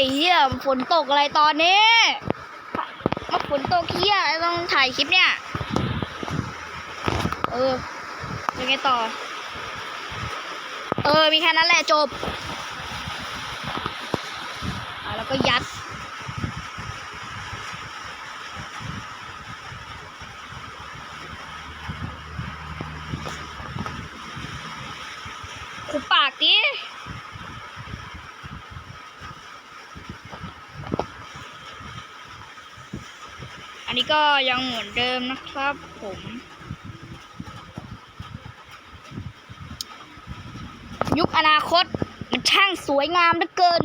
อ้เหี้ยฝนตกอะไรตอนนี้มาฝนตกเหี้ยต้องถ่ายคลิปเนี่ย เออยังไงต่อ เออ มีแค่นั้นแหละจบอะแล้วก็ยัด ขุปากดิ อั นี้ก็ยังเหมือนเดิมนะครับผม ยุคอนาคตมันช่างสวยงามเหลือเกิน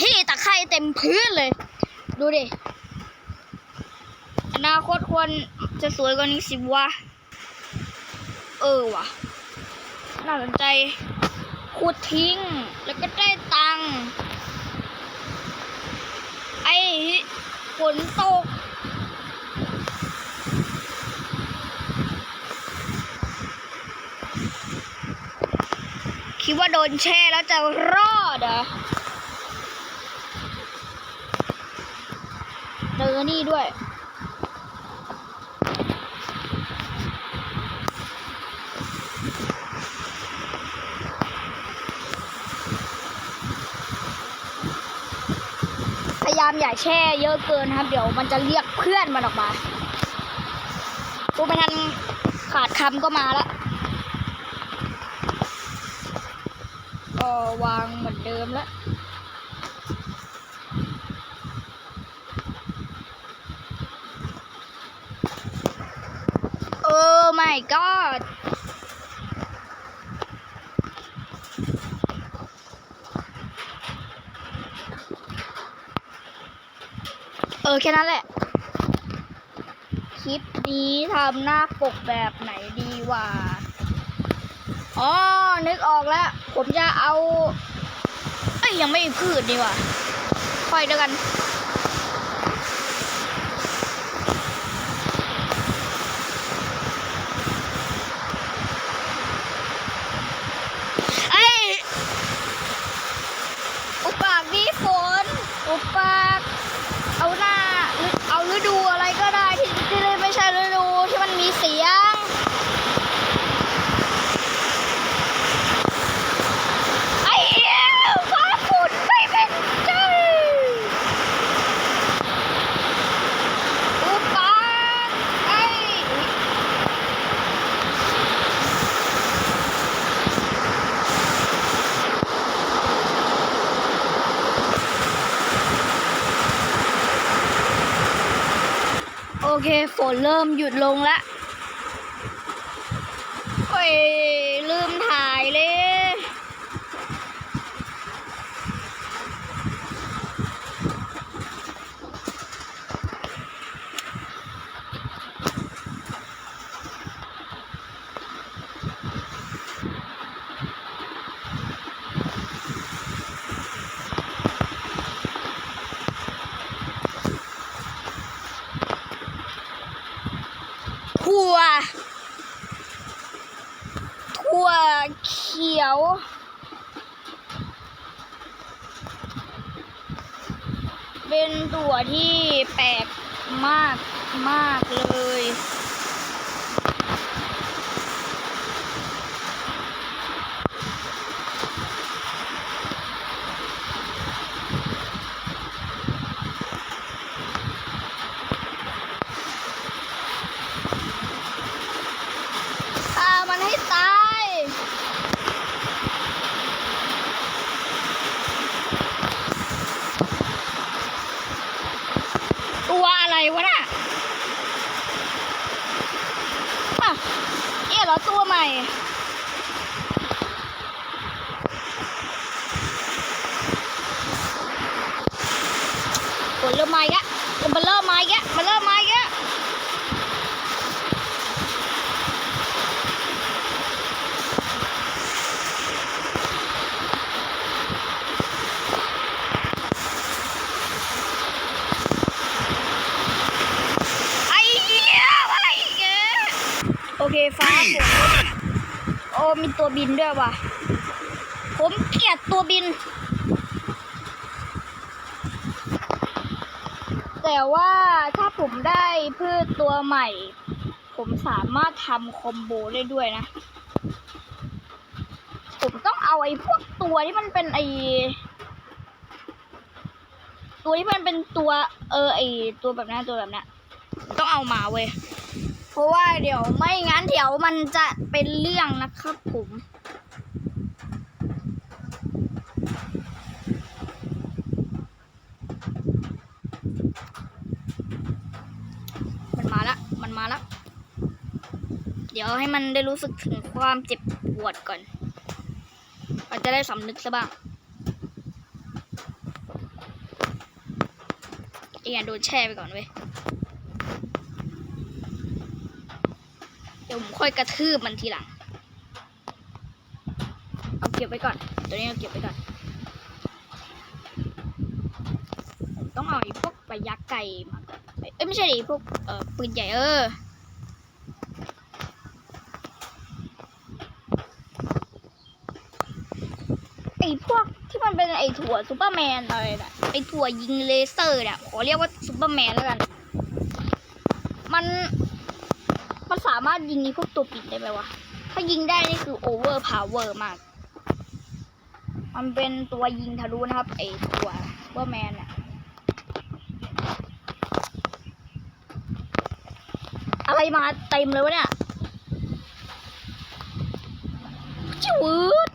ที่ตะไคร่เต็มพื้นเลย ดูดิ อนาคตควรจะสวยกว่านี้สิวะ เออว่ะ น่าสนใจขุดทิ้ง แล้วก็ได้ตังค์ไอ้ นตก คิดว่าโดนแช่แล้วจะรอดเหรอเจอนี่ด้วยามอย่าแช่เยอะเกินครับ เดี๋ยวมันจะเรียกเพื่อนมันออกมากูไม่ทันขาดคำก็มาแล้วก็วางเหมือนเดิมแล้ว เออไม่ก็ เออ แค่นั้นแหละ คลิปนี้ทำหน้าปกแบบไหนดีวะอ๋อ นึกออกแล้ว ผมจะเอา เอ้ย ยังไม่พืชดีว่ะค่อยเดียวกัน เอ้ย อุปากดีฝน อุปาก เอาหน้า เอาฤดูอะไรก็ได้ที่ที่ไม่ใช่ฤดูที่มันมีเสียง ไอ้เหี้ยฟ้าฝุ่นไม่เป็นใจอุปากไอ้โอ เคฝนเริ่มหยุดลงแล้วโอ้ยลืมถ่ายเลย ถั่ว ถั่ว เขียว เป็นตัวที่แปลกมากมากเลย ฟ้าผมโอ้มีตัวบินด้วยว่ะ ผมเกลียดตัวบิน แต่ว่าถ้าผมได้พืชตัวใหม่ ผมสามารถทำคอมโบได้ด้วยนะ ผมต้องเอาไอ้พวกตัวที่มันเป็นไอ้ตัวที่มันเป็นตัว เออไอ้ตัวแบบนั้นตัวแบบนั้นต้องเอามาเว้ย เพราะว่าเดี๋ยวไม่งั้นเดี๋ยวมันจะเป็นเรื่องนะครับผมมันมาละมันมาละเดี๋ยวให้มันได้รู้สึกถึงความเจ็บปวดก่อน มันจะได้สำนึกซะบ้างไอ้เหี้ยโดนแช่ไปก่อนเว้ย ดี๋ยวผมค่อยกระทืบมันทีหลัง เอาเก็บไว้ก่อน ตัวนี้เอาเก็บไว้ก่อนผมต้องเอาไอ้พวกปลายักษ์ไก่มาก่อนเอ้ยไม่ใช่ดิพวกเอ่อปืนใหญ่เออไอ้พวกที่มันเป็นไอ้ถั่วซูเปอร์แมนอะไรนะไอ้ถั่วยิงเลเซอร์เนี่ยขอเรียกว่าซูเปอร์แมนแล้วกัน มันามารถยิงนี้พวกตัวปิดได้ไหมวะ ถ้ายิงได้นี่คือโอเวอร์พาวเวอร์มาก มันเป็นตัวยิงทะลุนะครับ ไอตัวเบอร์แมนอะอะไรมาเต็มเลยวะเนี่ยชิวด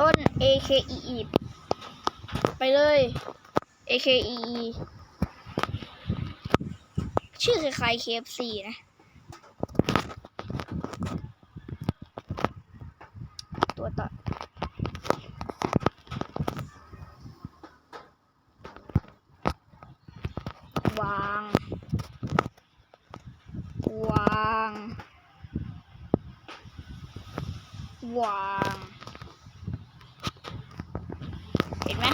ต้น AKE ไปเลย AKE ชื่อคล้ายๆ KFC นะตัวต่อวาง วาง วาง เห็นไหม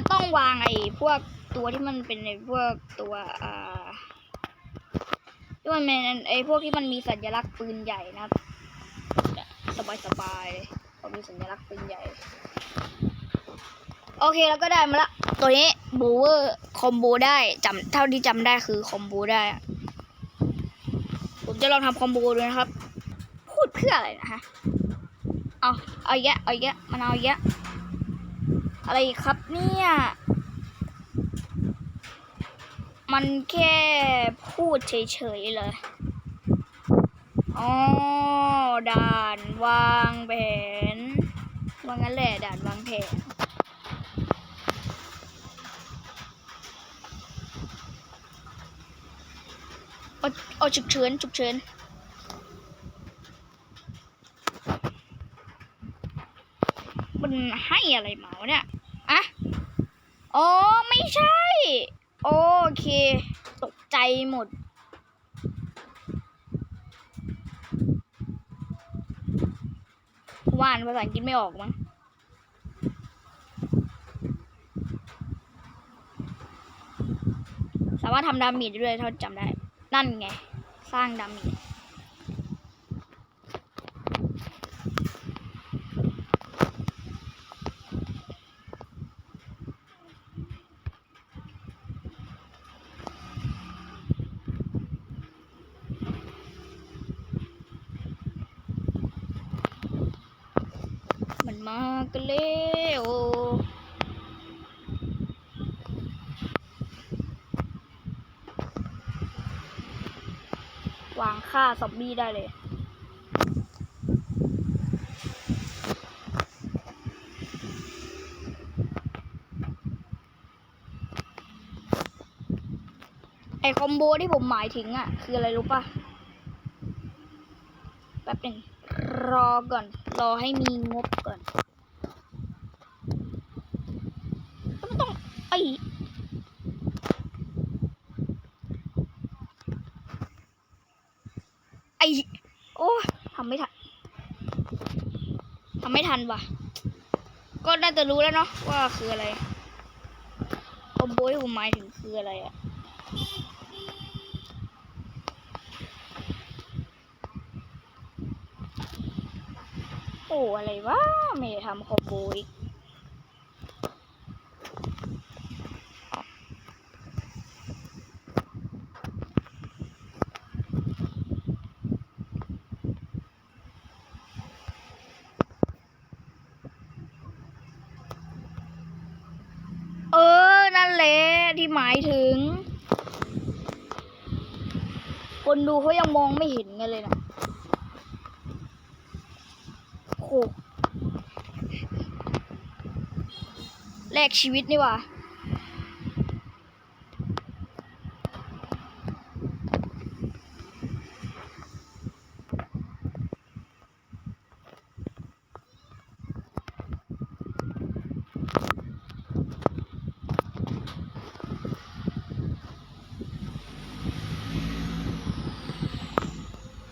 มันต้องวางไอ้พวกตัวที่มันเป็นไอ้พวกตัวอ่าที่มันเป็นไอ้พวกที่มันมีสัญลักษณ์ปืนใหญ่นะครับสบายสบายๆเลยพอมีสัญลักษณ์ปืนใหญ่ โอเคแล้วก็ได้มาละ ตัวนี้บูเวอร์คอมโบได้จำเท่าที่จำได้คือคอมโบได้ ผมจะลองทำคอมโบดูนะครับ พูดเพื่ออะไรนะฮะ เอา เอาอีกแยะเอาอีกแยะมันเอาอีกแยะ อะไรครับเนี่ย มันแค่พูดเฉยๆเลย อ๋อ ด่านวางแผนว่างั้นแหละด่านวางแผนเอาเอาฉุกเฉินฉุกเฉินมันให้อะไรมาวะเนี่ย อะอ๋อไม่ใช่ โอเค ตกใจหมด ว่านภาษาอังกฤษไม่ออกมั้งสามารถทำดาเมจได้ด้วยเท่าจำได้ นั่นไง สร้างดาเมจ มันมา กันแล้ววางฆ่าซอมบี้ได้เลย ไอคอมโบที่ผมหมายถึงอะ คืออะไรรู้ปะแป๊บหนึ่งรอก่อน รอให้มีงบก่อน โอ้ทำไม่ทันทำไม่ทันว่ะ ก็น่าจะรู้แล้วเนาะว่าคืออะไรคอมโบที่ผมหมายถึงคืออะไรอะโอ้ อะไรวะ ไม่ทำคอมโบอีายถึง คนดูเขายังมองไม่เห็นกันเลยนะโอ้โหแลกชีวิตนี่ว่า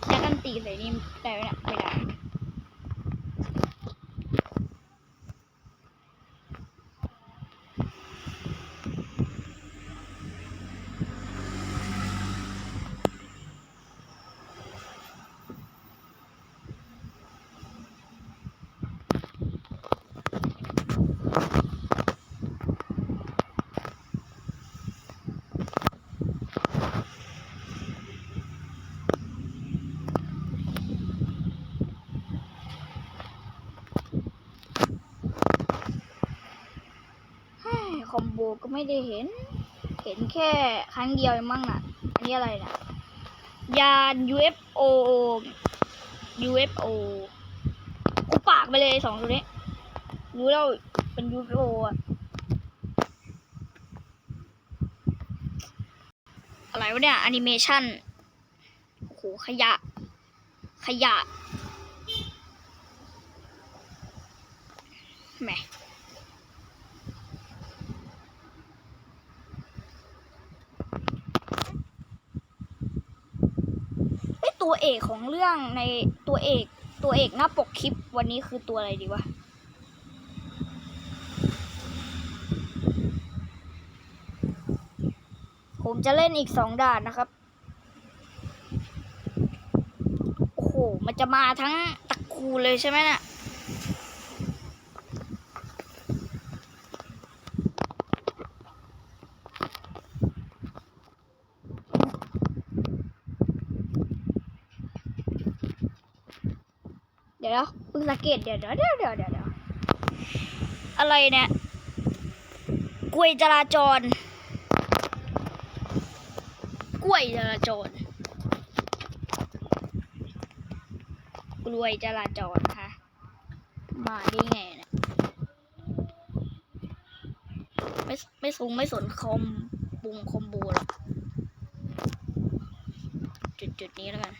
แล้วกันตีใส่นี่ได้ไหมเนี่ยไม่ได้ เฮ้ยคอมโบ ก็ไม่ได้เห็น เห็นแค่ครั้งเดียวมั้งน่ะ อันนี้อะไรน่ะ ยาน UFO UFO กูปากไปเลยสองตัวนี้ รู้แล้วเป็น UFO อะอะไรวะเนี่ยแอนิเมชันโอ้โห ขยะ ขยะแหม ไอย ตัวเอกของเรื่องในตัวเอกตัวเอกหน้าปกคลิปวันนี้คือตัวอะไรดีวะผมจะเล่นอีกสองด่านนะครับ โอ้โห มันจะมาทั้งตระกูลเลยใช่ไหมน่ะเดี๋ยวนะ พิ่งสังเกตเดี๋ยวเดี๋ยวเดี๋ยวเดี๋ยวเดี๋ยวอะไรเนี่ยกล้วยจราจร กล้วยจราจร กล้วยจราจรนะคะมาได้ไงเนี่ยไม่ไม่สูงไม่สนคอมปุงคอมโบหรอกจุดจุดนี้แล้วกัน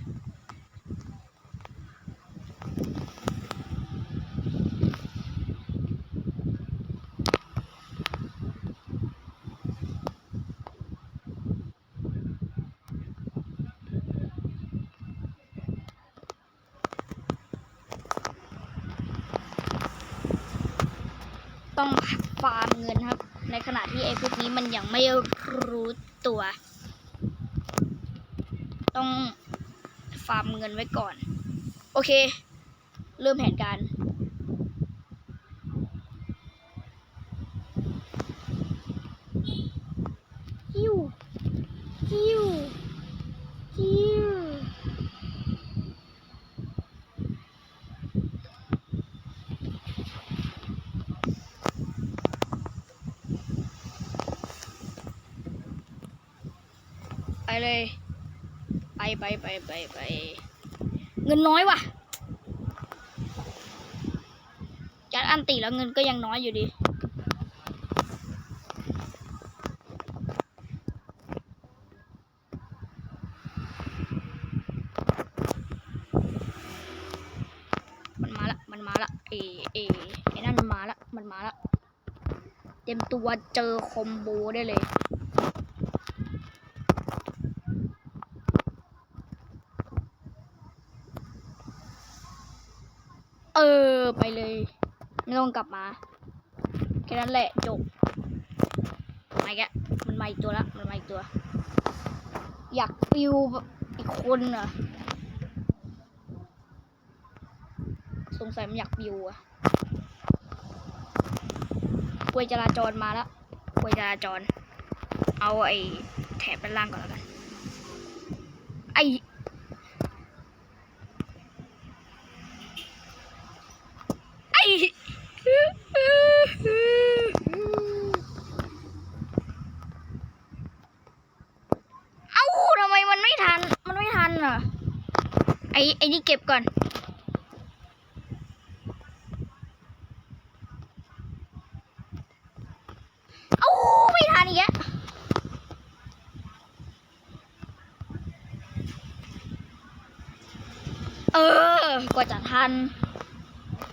ต้องฟาร์มเงินครับ ในขณะที่ไอ้พวกนี้มันยังไม่รู้ตัว ต้องฟาร์มเงินไว้ก่อน โอเค เริ่มแผนการ ฮิวฮิวฮิวไปเลย ไปไปไปไปเงินน้อยว่ะ จัดอันติแล้วเงินก็ยังน้อยอยู่ดีมันมาละมันมาละเอเอไอ้นั่นมันมาละ มันมาละ เต็มตัวเจอคอมโบได้เลย เออ ไปเลย ไม่ต้ องกลับมา แค่นั้นแหละจบมาอีกแล้วมันมาอีกตัวละมันมาอีกตัว อยากฟิวอีกคนอะสงสัยมันอยากบิวอะกวยจราจรมาแล้วกวยจราจร เอาไอ้แถบด้านล่างก่อนแล้วกัน ไอ้ ไอ้ เอ้าทำไมมันไม่ทัน มันไม่ทันอะ ไอ้ไอ้นี่ เก็บก่อน เอาไม่ทันอีกแล้วเออ กว่าจะทัน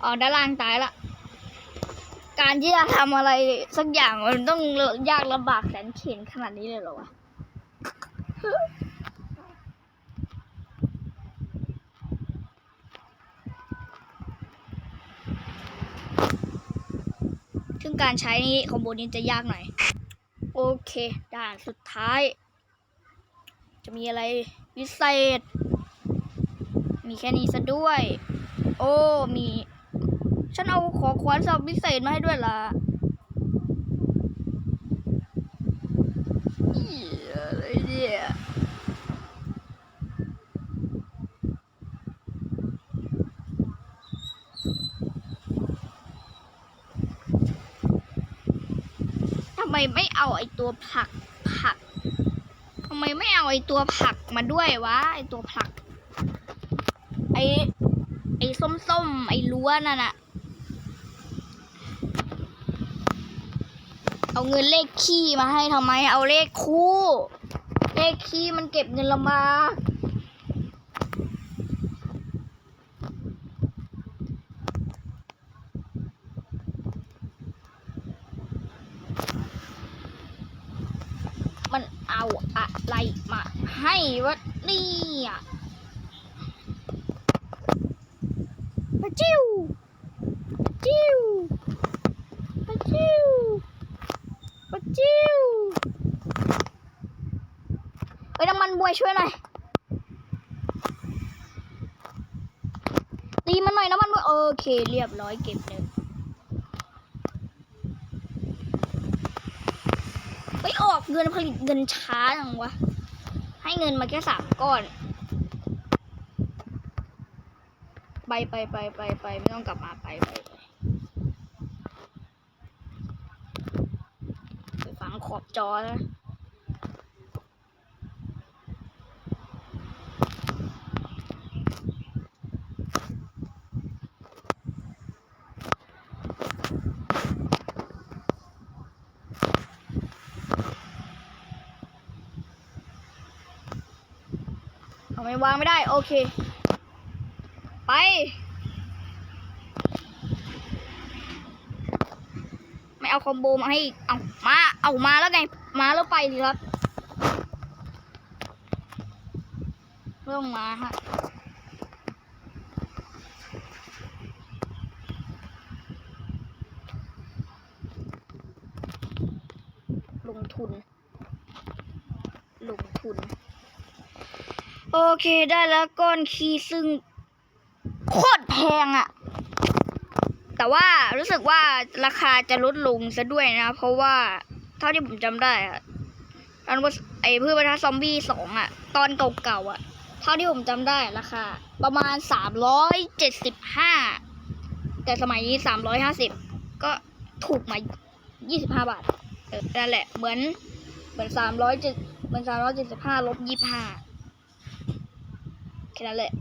อ๋อด้านล่างตายละ การที่จะทำอะไรสักอย่างมันต้องยากลำบากแสนเข็นขนาดนี้เลยเหรอวะ งการใช้นี้คอมโบนี้จะยากหน่อย โอเค ด่านสุดท้าย จะมีอะไรพิเศษ มีแค่นี้ซะด้วย โอ้ มี ฉันเอาของขวัญสำหรับพิเศษมาให้ด้วยล่ะเยอะไรเนี่ย ไมไม่เอาไอตัวผักผักทำไมไม่เอาไอตัวผักมาด้วยวะไอตัวผัก ไอไอส้มๆไอล้วนนั่นน่ะเอาเงินเลขขี้มาให้ทำไม เอาเลขคู่ เลขขี้มันเก็บเงินลำบากมันเอาอะไรมาให้ วะเนี่ยปะจิ้วปะจิ้วปะจิ้วปะจิ้วเอ้ยน้ำมันบวยช่วยหน่อยตีมันหน่อยน้ำมันบวยโอเค เรียบร้อยเก็บหนึ่งเฮ้ยออกเงินผลิตเงินช้าจังวะ ให้เงินมาแค่สามก้อน ไปไปไปไปไปไม่ต้องกลับมาไปไปไปฝังขอบจอนะ ไม่วางไม่ได้ โอเค ไป ไม่เอาคอมโบมาให้อีกเอามาเอามาแล้วไง มาแล้วไปสิครับเรื่องมาฮะลงทุน ลงทุน โอเคได้แล้วก้อนคีซึ่งโคตรแพงอะแต่ว่ารู้สึกว่าราคาจะลดลงซะด้วยนะ เพราะว่าเท่าที่ผมจำได้อะตอนว่าไอ้พืชพันธุ์ซอมบี้สองอะตอนเก่าๆอะเท่าที่ผมจำได้ราคาประมาณสามร้อยเจ็ดสิบห้าแต่สมัยนี้สามร้อยห้าสิบก็ถูกมายี่สิบห้าบาทนั่นแหละเหมือนเหมือนสามร้อยเจ็ดเหมือนสามร้อยเจ็ดสิบห้าลบยี่ห้า แค่นั้นแหละ